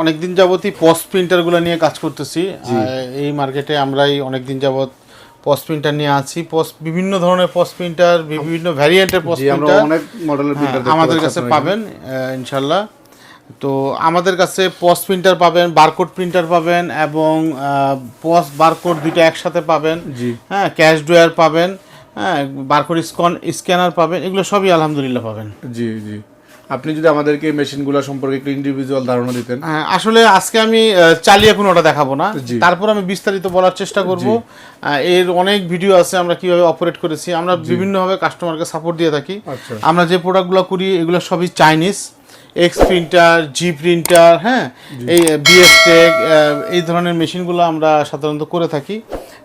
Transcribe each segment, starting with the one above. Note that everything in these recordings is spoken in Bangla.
অনেক দিন যাবতই পোস্ট প্রিন্টারগুলো নিয়ে কাজ করতেছি। এই মার্কেটে আমরাই অনেক দিন যাবত পোস্ট প্রিন্টার নিয়ে আছি। পোস্ট বিভিন্ন ধরনের পোস্ট প্রিন্টার বিভিন্ন ভ্যারিয়েন্টের আমরা প্রিন্টার অনেক মডেলের প্রিন্টার হ্যাঁ, আমাদের কাছে পাবেন ইনশাল্লাহ তো আমাদের কাছে পোস্ট প্রিন্টার পাবেন বারকোড প্রিন্টার পাবেন এবং পোস্ট বারকোড দুইটা একসাথে পাবেন। জি। হ্যাঁ ক্যাশ ড্রয়ার পাবেন হ্যাঁ বারকোড স্কন স্ক্যানার পাবেন এগুলো সবই আলহামদুলিল্লাহ পাবেন। জি জি। আপনি যদি আমাদেরকে মেশিনগুলো সম্পর্কে একটু ইন্ডিভিজুয়াল ধারণা দিতেন। হ্যাঁ, আসলে আজকে আমি চালিয়ে কোনো ওটা দেখাবো না। তারপর আমি বিস্তারিত বলার চেষ্টা করব। এর অনেক ভিডিও আছে আমরা কীভাবে অপারেট করেছি। আমরা বিভিন্নভাবে কাস্টমারকে সাপোর্ট দিয়ে থাকি। আচ্ছা। আমরা যে প্রোডাক্টগুলো করি এগুলো সবই Chinese X printer G printer হ্যাঁ? এই বিএস টেক এই ধরনের মেশিনগুলো আমরা সাধারণত করে থাকি।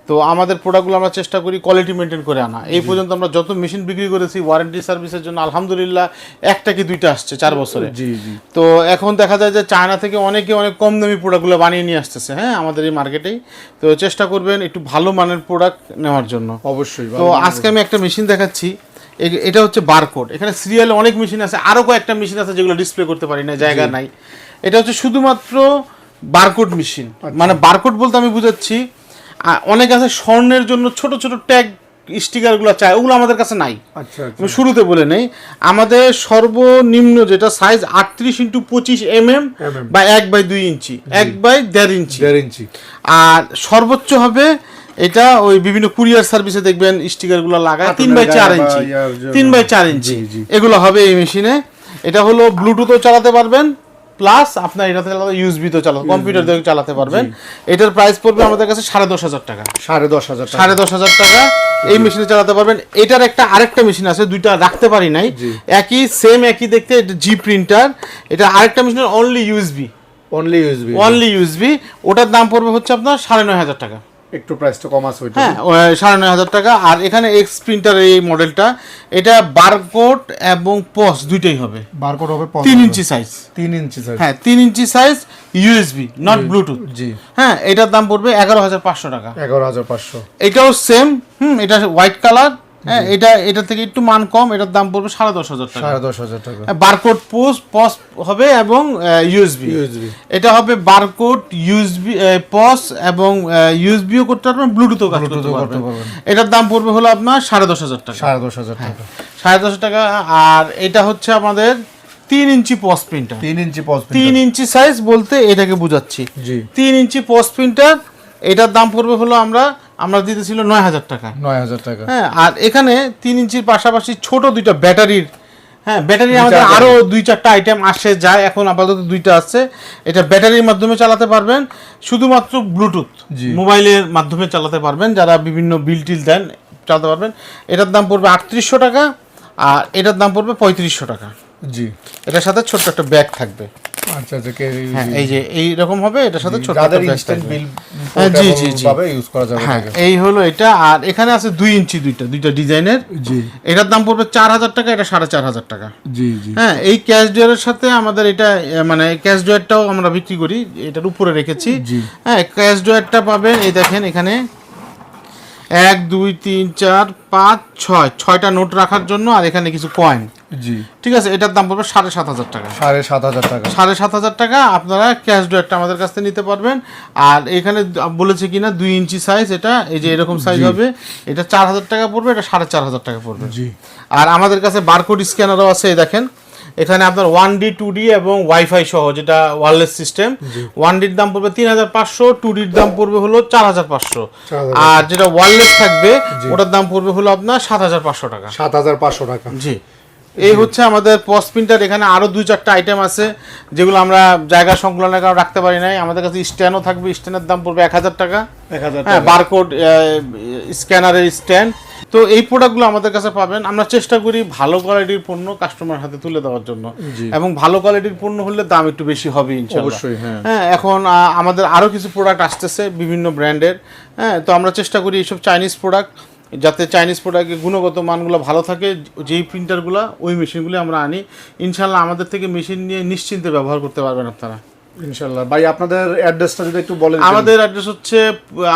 তো আমাদের প্রোডাক্টগুলো আমরা চেষ্টা করি কোয়ালিটি মেনটেন করে আনা। এই পর্যন্ত আমরা যত মেশিন বিক্রি করেছি ওয়ারেন্টি সার্ভিসের জন্য আলহামদুলিল্লাহ একটা কি দুইটা আসছে চার বছরে। জি জি। তো এখন দেখা যায় যে চায়না থেকে অনেকে অনেক কম দামি প্রোডাক্টগুলো বানিয়ে নিয়ে আসতেছে হ্যাঁ আমাদের এই মার্কেটেই তো চেষ্টা করবেন একটু ভালো মানের প্রোডাক্ট নেওয়ার জন্য। অবশ্যই তো আজকে আমি একটা মেশিন দেখাচ্ছি। এটা হচ্ছে বারকোড এখানে সিরিয়ালে অনেক মেশিন আছে আরও কয়েকটা মেশিন আছে যেগুলো ডিসপ্লে করতে পারি না জায়গা নাই। এটা হচ্ছে শুধুমাত্র বারকোড মেশিন মানে বারকোড বলতে আমি বুঝাচ্ছি অনেক আছে স্বর্ণের জন্য ছোট ছোট ট্যাগ স্টিকারগুলো চাই ওগুলো আমাদের কাছে নাই। আচ্ছা আচ্ছা। আমি শুরুতে বলে নেই। আমাদের সর্বনিম্ন যেটা সাইজ আটত্রিশ ইন্টু পঁচিশ এম এম বা এক বাই দুই ইঞ্চি এক বাই দেড় ইঞ্চি। দেড় ইঞ্চি। আর সর্বোচ্চ হবে এটা ওই বিভিন্ন কুরিয়ার সার্ভিসে দেখবেন স্টিকারগুলো লাগায় তিন বাই চার ইঞ্চি তিন বাই চার ইঞ্চি। এগুলো হবে এই মেশিনে এটা হলো ব্লুটুথও চালাতে পারবেন। প্লাস আপনার এটাতে চালাতে ইউএসবি তো চালাতে কম্পিউটার দিয়ে চালাতে পারবেন। এটার প্রাইস পড়বে আমাদের কাছে সাড়ে দশ হাজার টাকা। সাড়ে দশ হাজার টাকা। সাড়ে দশ হাজার টাকা। এই মেশিনে চালাতে পারবেন। এটার একটা আরেকটা মেশিন আছে দুইটা রাখতে পারি নাই। একই সেম একই দেখতে এটা জি প্রিন্টার এটা আরেকটা মেশিনের only USB only USB only USB ওটার দাম পড়বে হচ্ছে আপনার সাড়ে নয় হাজার টাকা। একটু প্রাইসটা কম আছে ওইটা হ্যাঁ সাড়ে নয় হাজার টাকা। আর এখানে এক্স প্রিন্টার এই মডেলটা এটা বারকোড এবং পস দুইটাই হবে। বারকোড হবে তিন ইঞ্চি সাইজ তিন ইঞ্চি সাইজ হ্যাঁ তিন ইঞ্চি সাইজ ইউএসবি নট ব্লুটুথ জি। হ্যাঁ এটার দাম পড়বে এগারো হাজার পাঁচশো টাকা। এগারো হাজার পাঁচশো। এটাও সেম হুম এটা হোয়াইট কালার হ্যাঁ এটা এটা থেকে একটু মান কম এটার দাম পড়বে সাড়ে দশ হাজার টাকা। সাড়ে দশ হাজার টাকা। বারকোড পোস্ট পস হবে এবং ইউএসবি ইউএসবি এটা হবে বারকোড ইউএসবি পস এবং ইউএসবিও করতে পারবেন ব্লুটুথও কাজ করতে পারবেন। এটার দাম পড়বে হলো আপনার সাড়ে দশ হাজার টাকা। সাড়ে দশ হাজার টাকা। সাড়ে দশ টাকা আর এটা হচ্ছে আমাদের তিন ইঞ্চি পস প্রিন্টার। তিন ইঞ্চি পজ তিন ইঞ্চি সাইজ বলতে এটাকে বোঝাচ্ছি। তিন ইঞ্চি পস প্রিন্টার এটার দাম পড়বে হলো আমরা আমরা দিতেছিল নয় হাজার টাকা। নয় হাজার টাকা। হ্যাঁ আর এখানে তিন ইঞ্চির পাশাপাশি ছোট দুইটা ব্যাটারির হ্যাঁ ব্যাটারি আমাদের আরও দুই চারটা আইটেম আসে যায় এখন আপাতত দুইটা আছে এটা ব্যাটারির মাধ্যমে চালাতে পারবেন শুধুমাত্র ব্লুটুথ। মোবাইলের মাধ্যমে চালাতে পারবেন যারা বিভিন্ন বিল টিল দেন চালাতে পারবেন। এটার দাম পড়বে আটত্রিশশো টাকা আর এটার দাম পড়বে পঁয়ত্রিশশো টাকা। জি। এটার সাথে ছোট্ট একটা ব্যাগ থাকবে। আচ্ছা আচ্ছা হ্যাঁ এই যে এই রকম হবে এটার সাথে ইনস্ট্যান্ট বিল হ্যাঁ, জি, জি, জি। ইউজ করা যাবে হ্যাঁ এই হলো এটা আর এখানে আছে দুই ইঞ্চি দুইটা দুইটা ডিজাইনের। জি। এটার দাম পড়বে চার হাজার টাকা এটা সাড়ে চার হাজার টাকা। জি জি। হ্যাঁ এই ক্যাশ ড্রয়ারের সাথে আমাদের এটা মানে ক্যাশ ড্রয়ারটাও আমরা বিক্রি করি এটার উপরে রেখেছি। হ্যাঁ ক্যাশ ড্রয়ারটা পাবেন এই দেখেন এখানে এক দুই তিন চার পাঁচ ছয়। ছয়টা নোট রাখার জন্য আর এখানে কিছু কয়েন জি। ঠিক আছে এটার দাম পড়বে সাড়ে সাত হাজার টাকা। সাড়ে সাত হাজার টাকা। সাড়ে সাত হাজার টাকা আপনারা ক্যাশ ড্রয়ারটা আমাদের কাছ থেকে নিতে পারবেন। আর এখানে বলেছে কিনা দুই ইঞ্চি সাইজ এটা এই যে এরকম সাইজ হবে এটা চার হাজার টাকা পড়বে এটা সাড়ে চার হাজার টাকা পড়বে। জি। আর আমাদের কাছে বারকোড স্ক্যানারও আছে এই দেখেন। এখানে আপনার ওয়ান ডি টু ডি এবং ওয়াইফাই সহ যেটা ওয়ারলেস সিস্টেম ওয়ান ডির দাম পড়বে তিন হাজার পাঁচশো টু ডির দাম পড়বে হলো চার হাজার পাঁচশো। আর যেটা ওয়ারলেস থাকবে ওটার দাম পড়বে হলো আপনার সাত হাজার পাঁচশো টাকা। সাত হাজার পাঁচশো টাকা। জি। এই হচ্ছে আমাদের পস প্রিন্টার এখানে আরও দুই চারটা আইটেম আছে যেগুলো আমরা জায়গা সংকুলনের কারণে রাখতে পারি নাই। আমাদের কাছে স্ট্যান্ডও থাকবে স্ট্যান্ডের দাম পড়বে এক হাজার টাকা। এক হাজার হ্যাঁ টাকা। বারকোড স্ক্যানারের স্ট্যান্ড তো এই প্রোডাক্টগুলো আমাদের কাছে পাবেন। আমরা চেষ্টা করি ভালো কোয়ালিটির পণ্য কাস্টমার হাতে তুলে দেওয়ার জন্য। এবং ভালো কোয়ালিটির পণ্য হলে দাম একটু বেশি হবে অবশ্যই হ্যাঁ। হ্যাঁ এখন আমাদের আরও কিছু প্রোডাক্ট আসতেছে বিভিন্ন ব্র্যান্ডের। হ্যাঁ তো আমরা চেষ্টা করি এইসব চাইনিজ প্রোডাক্ট যাতে চাইনিজ প্রোডাক্টের গুণগত মানগুলো ভালো থাকে যেই প্রিন্টারগুলো ওই মেশিনগুলো আমরা আনি। ইনশাল্লাহ আমাদের থেকে মেশিন নিয়ে নিশ্চিন্তে ব্যবহার করতে পারবেন আপনারা। ইনশাল্লাহ ভাই আপনাদের অ্যাড্রেসটা যদি একটু বলেন আমাদের অ্যাড্রেস হচ্ছে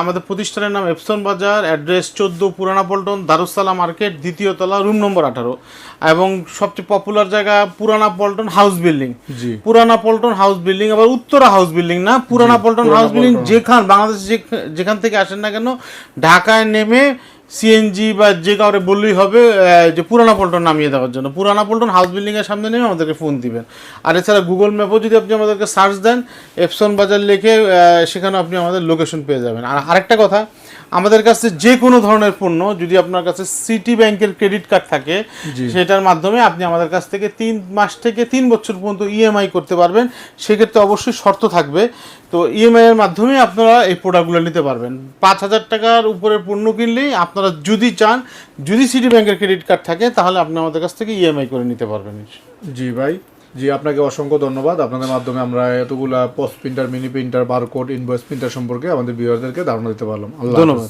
আমাদের প্রতিষ্ঠানের নাম এপসন বাজার অ্যাড্রেস চোদ্দ পুরানা পল্টন দারুসালাম মার্কেট দ্বিতীয় তলা রুম নম্বর আঠারো। এবং সবচেয়ে পপুলার জায়গা পুরানা পল্টন হাউস বিল্ডিং। জি। পুরানা পল্টন হাউস বিল্ডিং আবার উত্তরা হাউস বিল্ডিং না? পুরানা পল্টন হাউস বিল্ডিং যেখান বাংলাদেশ যেখান থেকে আসেন না কেন ঢাকায় নেমে সিএনজি বা যে কাউরে বললেই হবে যে পুরানা পল্টন নামিয়ে দেওয়ার জন্য। পুরানা পল্টন হাউস বিল্ডিংয়ের সামনে নেমে আমাদেরকে ফোন দিবেন। আর এছাড়া গুগল ম্যাপও যদি আপনি আমাদেরকে সার্চ দেন এপসন বাজার লিখে সেখানে আপনি আমাদের লোকেশন পেয়ে যাবেন। আর আরেকটা কথা আমাদের কাছে যে কোনো ধরনের পণ্য যদি আপনার কাছে সিটি ব্যাংকের ক্রেডিট কার্ড থাকে সেটার মাধ্যমে আপনি আমাদের কাছ থেকে তিন মাস থেকে তিন বছর পর্যন্ত ইএমআই করতে পারবেন। সেক্ষেত্রে অবশ্যই শর্ত থাকবে। তো ইএমআই এর মাধ্যমে আপনারা এই প্রোডাক্টগুলো নিতে পারবেন। পাঁচ হাজার টাকার উপরের পণ্য কিনলেই আপনারা যদি চান যদি সিটি ব্যাংকের ক্রেডিট কার্ড থাকে তাহলে আপনি আমাদের কাছ থেকে ইএমআই করে নিতে পারবেন। জি ভাই। জি আপনাকে অসংখ্য ধন্যবাদ। আপনাদের মাধ্যমে আমরা এতগুলা post printer mini printer barcode invoice printer সম্পর্কে আমাদের বিভাগদেরকে ধারণা দিতে পারলাম। আল্লাহ ধন্যবাদ।